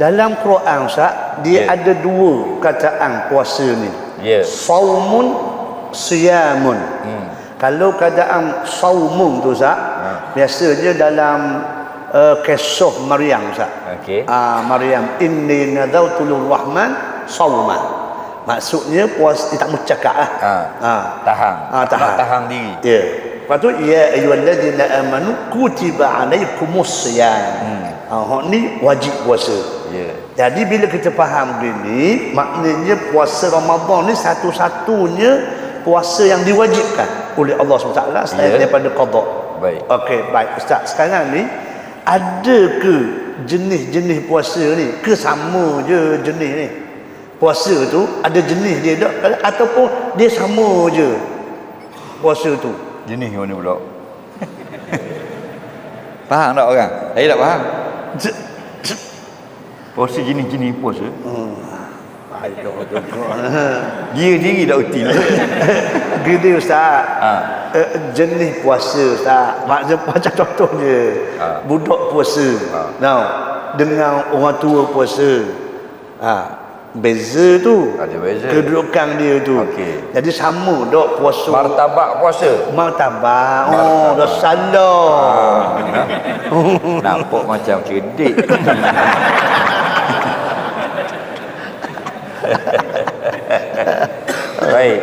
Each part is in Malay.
dalam Quran Ustaz dia Ya. ada dua kataan puasa ni. Ya. Saumun siyamun. Hmm. Kalau keadaan saumun tu Ustaz, Ha. biasanya dalam uh, kisah Maryam Ustaz. Okey. Ah Maryam inni nadautu lirrahman sauma. Maksudnya puas dia tak mau cakap ah. Ha. Ah. Tahan. Ah, tahan. Tahan diri. Ya. Lepas tu ya ayyuhalladzina amanu kutiba alaikumus siyam. Hmm. Hak ni wajib puasa. Ya. Jadi bila kita faham gini, maknanya puasa Ramadan ni satu-satunya puasa yang diwajibkan oleh Allah SWT selain Ya. daripada qada. Baik. Okey, baik Ustaz. Sekarang ni ada ke jenis-jenis puasa ni ke sama je jenis ni? Puasa tu ada jenis dia tak ataupun dia sama je puasa tu? Jenis mana pula? faham tak orang? Saya tak faham. Je- Puasa jenis-jenis puasa. Aduh, aduh. Dia diri tak util. Gini Ustaz. ha. Uh, jenis puasa Ustaz. Maksud macam contohnya Ha. budak puasa. Ha. Now, dengan orang tua puasa. Ha. Beza tu. Ada beza. Kedudukan dia tu. Okey. Jadi sama dok puasa. Martabak puasa. Martabak. Oh, dah salah. Nampak macam cerdik. Baik.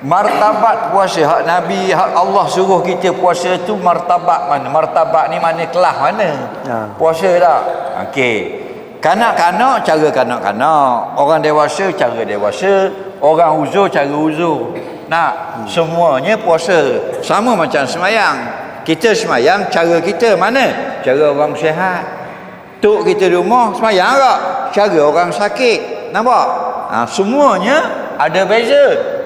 Martabat puasa hak Nabi hak Allah suruh kita puasa tu martabat mana? Martabat ni mana kelas mana? Ha. Puasa tak? Okey. Kanak-kanak cara kanak-kanak, orang dewasa cara dewasa, orang uzur cara uzur. Nak semuanya puasa sama macam semayang. Kita semayang cara kita mana? Cara orang sihat. Tok kita di rumah semayang tak? Cara orang sakit. Nampak? Ha, semuanya ada beza.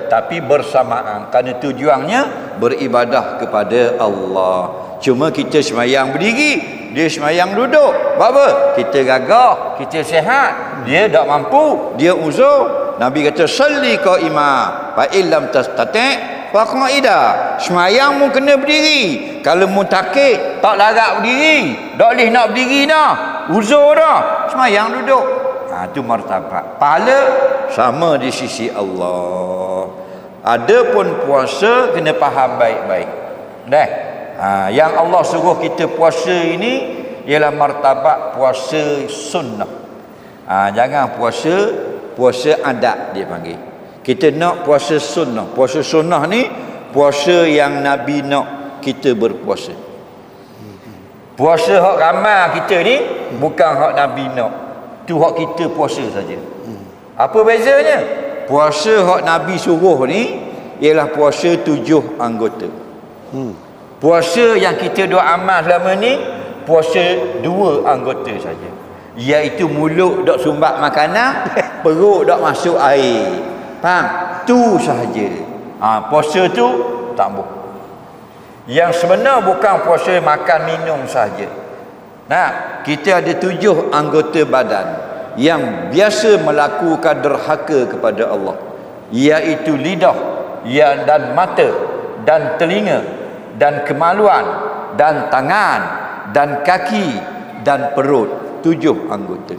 Tapi bersamaan. Kerana tujuannya beribadah kepada Allah. Cuma kita semayang berdiri. Dia semayang duduk. Buat apa? Kita gagah. Kita sihat. Dia tak mampu. Dia uzur. Nabi kata, Salli kau imam. Fa'illam tastati' Faqaida. Semayang mu kena berdiri. Kalau mu takik, tak larat berdiri. Tak boleh nak berdiri dah. Uzur dah. Semayang duduk. Ha, tu martabat. Pahala sama di sisi Allah. Adapun puasa kena faham baik-baik. Dah. Ha, yang Allah suruh kita puasa ini ialah martabat puasa sunnah. Ha, jangan puasa puasa adat dia panggil. Kita nak puasa sunnah. Puasa sunnah ni puasa yang Nabi nak kita berpuasa. Puasa hak ramai kita ni bukan hak Nabi nak. Tu hak kita puasa saja. Apa bezanya? Puasa hak Nabi suruh ni ialah puasa tujuh anggota. Puasa yang kita duk amal selama ni puasa dua anggota saja. Iaitu mulut dok sumbat makanan, perut dok masuk air. Faham? Tu sahaja. Ha, puasa tu tak boleh. Yang sebenar bukan puasa makan minum sahaja. Nah, kita ada tujuh anggota badan yang biasa melakukan derhaka kepada Allah. Iaitu lidah, ya dan mata dan telinga dan kemaluan dan tangan dan kaki dan perut. Tujuh anggota.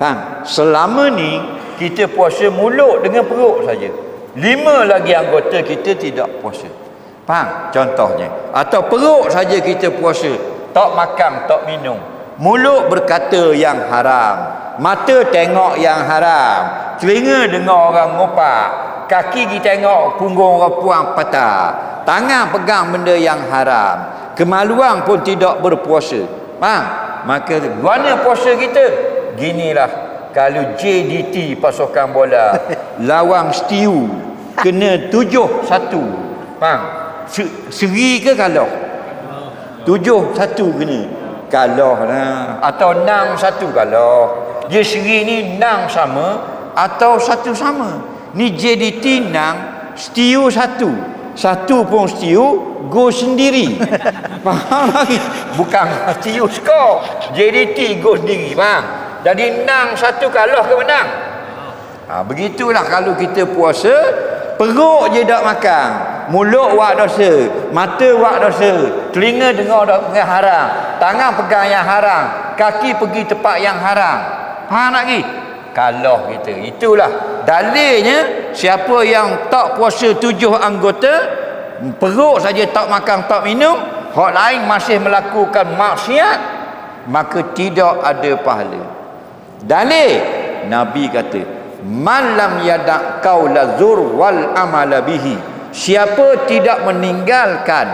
Faham? Selama ni kita puasa mulut dengan perut saja. Lima lagi anggota kita tidak puasa. Faham? Contohnya. Atau perut saja kita puasa. Tak makan, tak minum. Mulut berkata yang haram. Mata tengok yang haram. Telinga dengar orang ngopak. Kaki kita tengok punggung orang puang patah. Tangan pegang benda yang haram. Kemaluan pun tidak berpuasa. Faham? Maka mana puasa kita? Ginilah. Kalau JDT pasukan bola lawan Stiu kena tujuh satu. Faham? Se- Seri ke kalau? Tujuh satu kena. Kalau lah. Atau enam satu kalau. Dia seri ni enam sama atau satu sama. Ni JDT enam, Stiu satu. Satu pun Stiu, go sendiri. Faham lagi? Bukan Stiu skor. JDT go sendiri. Faham? Jadi enam satu kalah ke menang? Ha, begitulah kalau kita puasa, perut je tak makan. Mulut buat dosa. Mata buat dosa. Telinga dengar yang haram. Tangan pegang yang haram. Kaki pergi tempat yang haram. Faham lagi kalau kita. Itulah. Dalilnya siapa yang tak puasa tujuh anggota perut saja tak makan tak minum hak lain masih melakukan maksiat maka tidak ada pahala. Dalil. Nabi kata man lam yada qaula zur wal amala bihi siapa tidak meninggalkan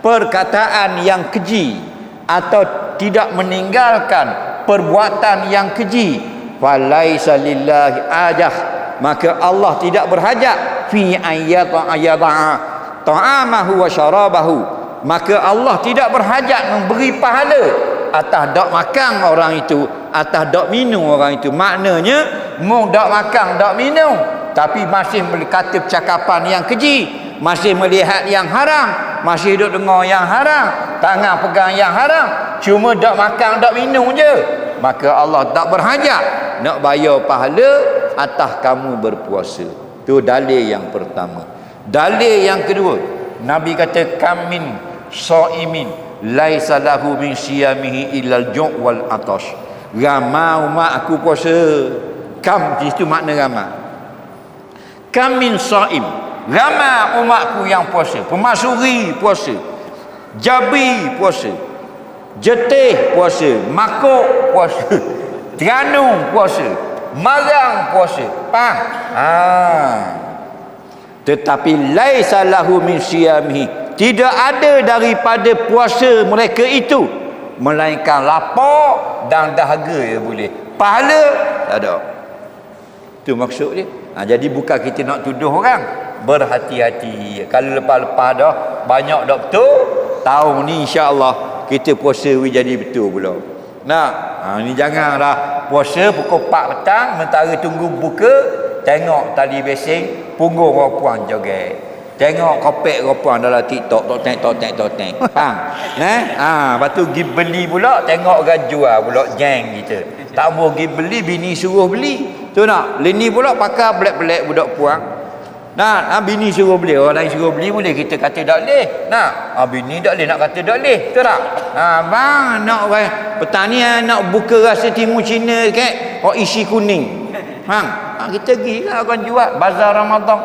perkataan yang keji atau tidak meninggalkan perbuatan yang keji falaisa lillahi ajah maka Allah tidak berhajat fi ayyata ayyata ta'amahu wa syarabahu. Maka Allah tidak berhajat memberi pahala atas dak makan orang itu atas dak minum orang itu. Maknanya mau dak makan dak minum tapi masih berkata percakapan yang keji masih melihat yang haram masih duduk dengar yang haram tangan pegang yang haram cuma dak makan dak minum je. Maka Allah tak berhajat nak bayar pahala atas kamu berpuasa. Tu dalil yang pertama. Dalil yang kedua Nabi kata kamin saimin laisa lahu min siyamihi illal ju' wal atash. Ramai umat aku puasa. Kam di situ makna ramai kam min saim. Ramai umatku yang puasa. Pemasuri puasa. Jabi puasa. Jetih puasa. Makuk puasa. Teranung puasa. Marang puasa. Faham ha. Tetapi laisa lahu min siyamihi. Tidak ada daripada puasa mereka itu. Melainkan lapar dan dahaga ya boleh. Pahala. Tak ada. Itu maksud dia ha, jadi bukan kita nak tuduh orang berhati-hati kalau lepas-lepas dah banyak betul tahun ni insya-Allah kita puasa we jadi betul pula nah ha, ni jangan dah puasa pukul 4 petang mentara tunggu buka tengok tali besing punggung orang puan joget Tengok kopek ropan dalam TikTok tok tek tok tek tok tek. Faham? Eh? Ha, lepas tu pergi beli pula tengok orang jual pula geng kita. Tak mau pergi beli bini suruh beli. Tu nak. Lini pula pakai belak-belak budak puang. Nah, ha, bini suruh beli, orang lain suruh beli boleh kita kata tak boleh. Nah, ha, bini tak boleh nak kata tak boleh. Tu tak? Ha, bang nak orang pertanian nak buka rasa timu Cina ke, oh isi kuning. Hang, ha, kita pergi lah orang jual bazar Ramadan.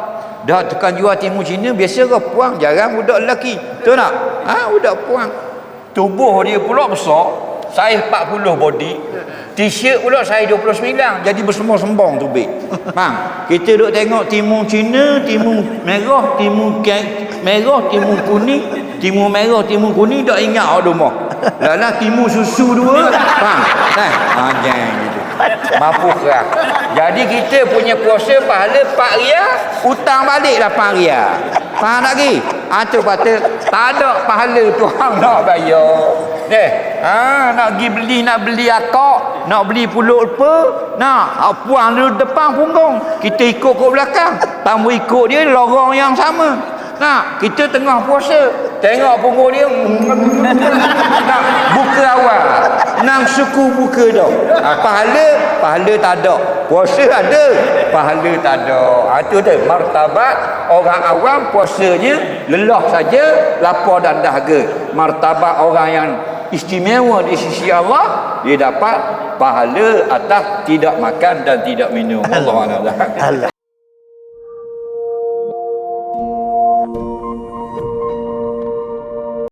Dah tekan jual timu Cina biasa ke puang jarang budak lelaki. Tu tak? Ha budak puang. Tubuh dia pula besar, saiz 40 body. T-shirt pula saiz 29 jadi bersembang-sembang tu beg. Faham? Kita duk tengok timu Cina, timu merah, timu kek, merah, timu kuning, timu merah, timu kuning tak ingat ada rumah. Lala timu susu dua. Faham? Eh, ha jangan gitu. Mampu kerah. Jadi kita punya puasa pahala 4 riyal, hutang baliklah 4 riyal. Faham tak lagi? Ha tu kata tak ada pahala Tuhan nak bayar. Eh, ha nak pergi beli nak beli akak, nak beli pulut apa, nak ha, puang dulu depan punggung. Kita ikut ke belakang. Tamu ikut dia lorong yang sama. Nah, kita tengah puasa. Tengok punggung dia. nak buka awal. Nang suku buka dah. Ha, pahala, pahala tak ada. Puasa ada, pahala tak ada. Ha, itu dia martabat orang awam puasanya lelah saja, lapar dan dahaga. Martabat orang yang istimewa di sisi Allah, dia dapat pahala atas tidak makan dan tidak minum. Allah Allah. Allah